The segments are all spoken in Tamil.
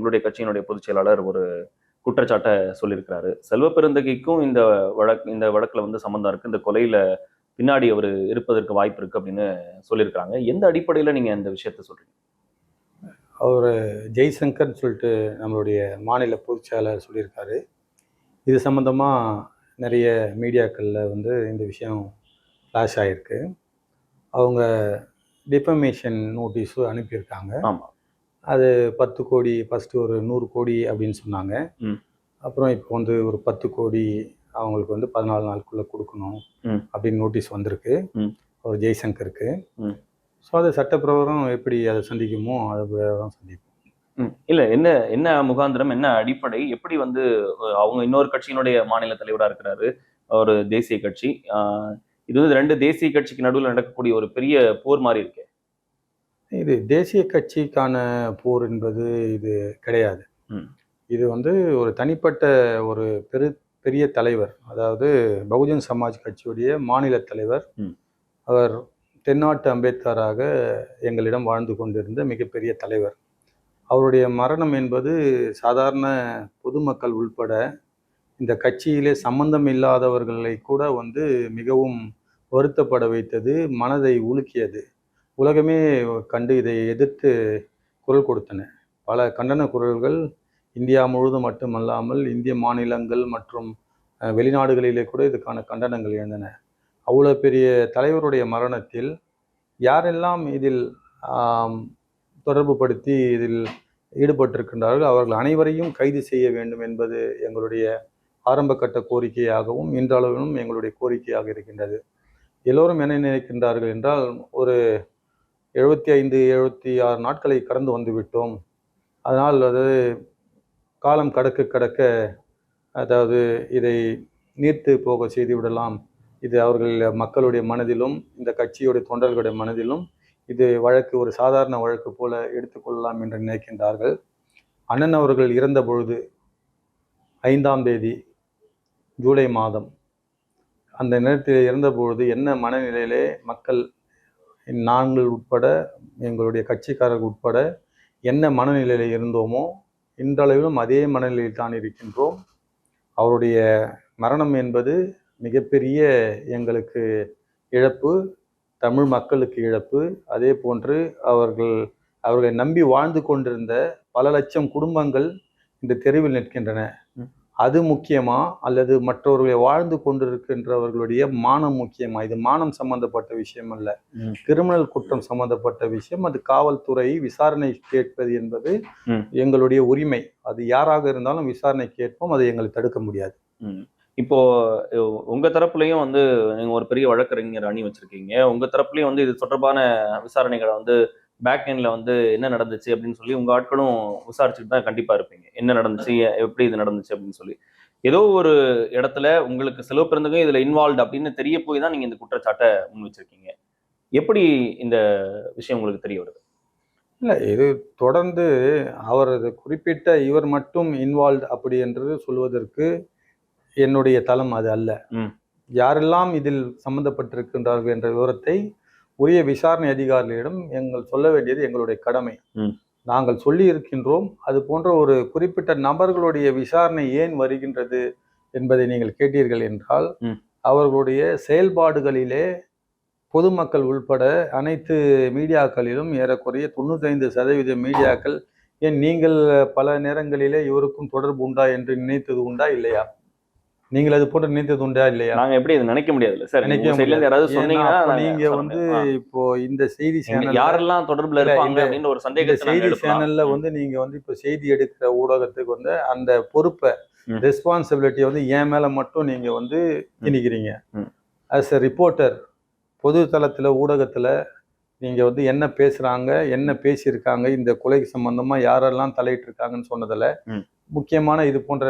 உங்களுடைய கட்சியினுடைய பொதுச் செயலாளர் ஒரு குற்றச்சாட்டை சொல்லியிருக்கிறாரு. செல்வ பெருந்தகைக்கும் இந்த வழக்கு இந்த வழக்குல வந்து சம்மந்தம் இருக்கு இந்த கொலையில பின்னாடி அவர் இருப்பதற்கு வாய்ப்பு இருக்கு அப்படின்னு சொல்லியிருக்காங்க எந்த அடிப்படையில நீங்க இந்த விஷயத்த சொல்றீங்க? அவர் ஜெய்சங்கர்னு சொல்லிட்டு நம்மளுடைய மாநில பொதுச் செயலாளர் சொல்லியிருக்காரு. இது சம்மந்தமாக நிறைய மீடியாக்களில் வந்து இந்த விஷயம் ஃப்ளாஷ் ஆகிருக்கு அவங்க டிஃபமேஷன் நோட்டீஸும் அனுப்பியிருக்காங்க. ஆமா. அது பத்து கோடி ஃபஸ்ட்டு ஒரு நூறு கோடி அப்படின்னு சொன்னாங்க. அப்புறம் இப்போ வந்து ஒரு பத்து கோடி அவங்களுக்கு வந்து பதினாலு நாளுக்குள்ளே கொடுக்கணும். அப்படின்னு நோட்டீஸ் வந்திருக்கு. ஒரு ஜெய்சங்கருக்கு. ஸோ அது சட்டப்பிரகாரம் எப்படி அதை சந்திக்குமோ அது பிரகாரம் சந்திப்போம். இல்ல என்ன என்ன முகாந்திரம் என்ன அடிப்படை எப்படி வந்து அவங்க இன்னொரு கட்சியினுடைய மாநில தலைவரா இருக்கிறாரு ஒரு தேசிய கட்சி இது வந்து ரெண்டு தேசிய கட்சிக்கு நடுவில் நடக்கக்கூடிய ஒரு பெரிய போர் மாதிரி இருக்கு இது தேசிய கட்சிக்கான போர் என்பது இது கிடையாது. இது வந்து ஒரு தனிப்பட்ட ஒரு பெரு பெரிய தலைவர் அதாவது பகுஜன் சமாஜ் கட்சியுடைய மாநில தலைவர். அவர் தென்னாட்டு அம்பேத்கராக எங்களிடம் வாழ்ந்து கொண்டிருந்த மிகப்பெரிய தலைவர் அவருடைய மரணம் என்பது சாதாரண பொதுமக்கள் உள்பட இந்த கட்சியிலே சம்பந்தம் இல்லாதவர்களை கூட வந்து மிகவும் வருத்தப்பட வைத்தது மனதை உலுக்கியது உலகமே கண்டு இதை எதிர்த்து குரல் கொடுத்தன. பல கண்டன குரல்கள் இந்தியா முழுவதும் மட்டுமல்லாமல் இந்திய மாநிலங்கள் மற்றும் வெளிநாடுகளிலே கூட இதுக்கான கண்டனங்கள் எழுந்தன. அவ்வளோ பெரிய தலைவருடைய மரணத்தில் யாரெல்லாம் இதில் தொடர்பு படுத்தி இதில் ஈடுபட்டிருக்கின்றார்கள் அவர்கள் அனைவரையும் கைது செய்ய வேண்டும் என்பது எங்களுடைய ஆரம்பகட்ட கோரிக்கையாகவும் இன்றளவிலும் எங்களுடைய கோரிக்கையாக இருக்கின்றது. எல்லோரும் என்ன நினைக்கின்றார்கள் என்றால் ஒரு எழுபத்தி ஐந்து எழுபத்தி ஆறு நாட்களை கடந்து வந்து விட்டோம். அதனால் அது காலம் கடக்க கடக்க அதாவது இதை நீர்த்து போக செய்து விடலாம். இது அவர்கள் மக்களுடைய மனதிலும் இந்த கட்சியுடைய தொண்டர்களுடைய மனதிலும் இது வழக்கு ஒரு சாதாரண வழக்கு போல எடுத்துக்கொள்ளலாம் என்று நினைக்கின்றார்கள். அண்ணன் அவர்கள் இறந்த பொழுது ஐந்தாம் தேதி ஜூலை மாதம் அந்த நேரத்தில் இறந்தபொழுது என்ன மனநிலையிலே மக்கள் நாங்கள் உட்பட எங்களுடைய கட்சிக்காரர்கள் உட்பட என்ன மனநிலையில் இருந்தோமோ இன்றளவிலும் அதே மனநிலையில் தான் இருக்கின்றோம். அவருடைய மரணம் என்பது மிகப்பெரிய எங்களுக்கு இழப்பு தமிழ் மக்களுக்கு இழப்பு. அதே போன்று அவர்கள் அவர்களை நம்பி வாழ்ந்து கொண்டிருந்த பல லட்சம் குடும்பங்கள் இந்த தெருவில் நிற்கின்றன. அது முக்கியமா அல்லது மற்றவர்களை வாழ்ந்து கொண்டிருக்கின்றவர்களுடைய மானம் முக்கியமா? இது மானம் சம்பந்தப்பட்ட விஷயம் அல்ல. கிரிமினல் குற்றம் சம்பந்தப்பட்ட விஷயம். அது காவல்துறை விசாரணை கேட்பது என்பது. எங்களுடைய உரிமை. அது யாராக இருந்தாலும் விசாரணை கேட்போம். அதை எங்களை தடுக்க முடியாது. இப்போ உங்க தரப்புலயும் வந்து நீங்க ஒரு பெரிய வழக்கறிஞர் அணி வச்சிருக்கீங்க. உங்க தரப்புலயும் வந்து இது தொடர்பான விசாரணைகளை வந்து பேக் எண்ட்ல வந்து என்ன நடந்துச்சு அப்படின்னு சொல்லி உங்க ஆட்களும் விசாரிச்சுட்டு தான் கண்டிப்பா இருப்பீங்க. என்ன நடந்துச்சு? எப்படி இது நடந்துச்சு அப்படின்னு சொல்லி. ஏதோ ஒரு இடத்துல உங்களுக்கு செலவு பிறந்தவங்க இதுல இன்வால்வ் அப்படின்னு தெரிய போய் தான் நீங்க இந்த குற்றச்சாட்டை முன் வச்சிருக்கீங்க. எப்படி இந்த விஷயம் உங்களுக்கு தெரிய வருது? இல்லை இது தொடர்ந்து அவர் அது குறிப்பிட்ட இவர் மட்டும் இன்வால்வ் அப்படி என்று சொல்வதற்கு என்னுடைய தளம் அது அல்ல. யாரெல்லாம் இதில் சம்பந்தப்பட்டிருக்கின்றார்கள் என்ற விவரத்தை உரிய விசாரணை அதிகாரிகளிடம் எங்கள் சொல்ல வேண்டியது எங்களுடைய கடமை. நாங்கள் சொல்லி இருக்கின்றோம். அது போன்ற ஒரு குறிப்பிட்ட நபர்களுடைய விசாரணை ஏன் வருகின்றது என்பதை நீங்கள் கேட்டீர்கள் என்றால். அவர்களுடைய செயல்பாடுகளிலே பொதுமக்கள் உள்பட அனைத்து மீடியாக்களிலும் ஏறக்குறைய தொண்ணூத்தைந்து சதவீத மீடியாக்கள் ஏன் நீங்கள் பல நேரங்களிலே இவருக்கும் தொடர்பு உண்டா? என்று நினைத்தது உண்டா? இல்லையா? நீங்கள் அது போன்று நினைத்தது உண்டா இல்லையா நாங்க எப்படி இதை நினைக்க முடியாதுல்ல சார் நினைக்க இருந்து யாராவது சொன்னீங்கன்னா நாங்க வந்து. இப்போ இந்த செய்தி சேனல் யாரெல்லாம் தொடர்புல இருப்பாங்க அப்படின்ற ஒரு நாங்க செய்தி. சேனல்ல. வந்து நீங்க வந்து இப்போ செய்தி எடுக்கிற ஊடகத்துக்கு வந்து அந்த பொறுப்பை ம். ரெஸ்பான்சிபிலிட்டியை வந்து என் மேல மட்டும் நீங்க வந்து திணிக்கிறீங்க. ஆஸ் எ ரிப்போர்ட்டர் பொது தளத்துல ஊடகத்துல நீங்க வந்து என்ன பேசுறாங்க என்ன பேசியிருக்காங்க இந்த கொலை சம்பந்தமா யாரெல்லாம் தலையிட்டு இருக்காங்கன்னு சொன்னதுல. முக்கியமான இது போன்ற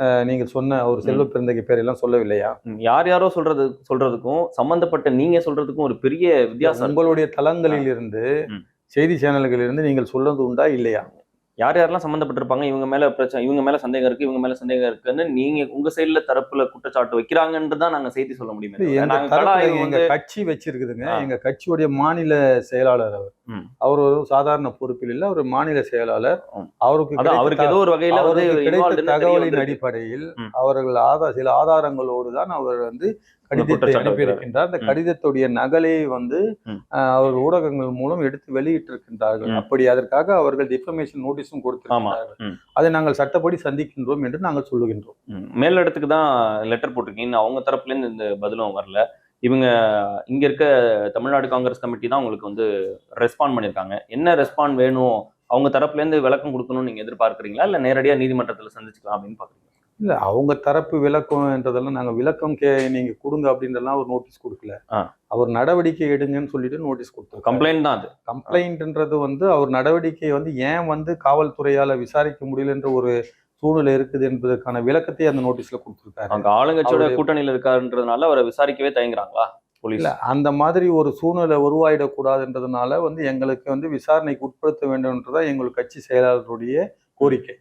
அஹ், நீங்க சொன்ன ஒரு செல்வ பிறந்தகை பேரெல்லாம் சொல்லவில்லையா யார் யாரோ சொல்றது சொல்றதுக்கும் சம்பந்தப்பட்ட நீங்க சொல்றதுக்கும் ஒரு பெரிய வித்தியாசம். உங்களுடைய தளங்களில் இருந்து. செய்தி சேனல்களில் இருந்து நீங்கள் சொல்றது உண்டா இல்லையா யார் யாரெல்லாம் சம்பந்தப்பட்டிருப்பாங்க இவங்க மேல பிரச்சனை இவங்க மேல சந்தேகம் இருக்கு இவங்க மேல சந்தேகம் இருக்குன்னு நீங்க உங்க சைடுல தரப்புல குற்றச்சாட்டு வைக்கிறாங்கன்னு தான் நாங்க செய்தி சொல்ல முடியுமே எங்க கட்சி வச்சிருக்குதுங்க. எங்க கட்சியுடைய மாநில செயலாளர் அவர். அவர் ஒரு சாதாரண பொறுப்பில் இல்லை அவர் மாநில செயலாளர். அவருக்கு அவருக்கு ஏதோ ஒரு வகையில அவருக்கு கிடைத்த தகவலின். அடிப்படையில். அவர்கள் ஆதார் சில ஆதாரங்களோடு தான் அவர் வந்து கடிதத்தை அனுப்பியிருக்கின்றார் அந்த. கடிதத்துடைய நகலை வந்து அவர்கள் ஊடகங்கள் மூலம் எடுத்து வெளியிட்டிருக்கின்றார்கள். அப்படி அதற்காக அவர்கள் டிஃபமேஷன் நோட்டீஸும் கொடுத்திருக்கிறார்கள். அதை நாங்கள் சட்டப்படி சந்திக்கின்றோம் என்று நாங்கள் சொல்லுகின்றோம். மேலிடத்துக்கு தான் லெட்டர் போட்டிருக்கீங்க அவங்க தரப்புல இருந்து இந்த பதிலும் வரல இவங்க இங்க இருக்க தமிழ்நாடு காங்கிரஸ் கமிட்டி தான் உங்களுக்கு வந்து ரெஸ்பாண்ட் பண்ணிருக்காங்க. என்ன ரெஸ்பாண்ட் வேணும்? அவங்க தரப்புல இருந்து விளக்கம் கொடுக்கணும்னு நீங்க எதிர்பார்க்கறீங்களா? இல்ல நேரடியா நீதிமன்றத்துல சந்திச்சுக்கலாம் அப்படின்னு பாக்குறீங்க இல்ல அவங்க தரப்பு விளக்கம்ன்றதெல்லாம் நாங்க விளக்கம் கே நீங்க கொடுங்க அப்படின்றலாம் ஒரு நோட்டீஸ் கொடுக்கல. அவர் நடவடிக்கை எடுங்கன்னு சொல்லிட்டு நோட்டீஸ் கொடுத்தோம் கம்ப்ளைண்ட் தான் அது. கம்ப்ளைண்ட்ன்றது வந்து அவர் நடவடிக்கையை வந்து ஏன் வந்து காவல்துறையால விசாரிக்க முடியலன்ற ஒரு சூழ்நிலை இருக்குது என்பதற்கான விளக்கத்தை அந்த நோட்டீஸ்ல கொடுத்திருக்காரு. அங்க ஆளுங்கட்சியோட கூட்டணியில இருக்காருன்றதுனால அவரை விசாரிக்கவே தயங்குறாங்களா போலீஸ்? அந்த மாதிரி ஒரு சூழ்நிலை உருவாயிடக்கூடாதுன்றதுனால வந்து எங்களுக்கு வந்து விசாரணைக்கு உட்படுத்த வேண்டும்ன்றதான் எங்கள் கட்சி செயலாளருடைய கோரிக்கை.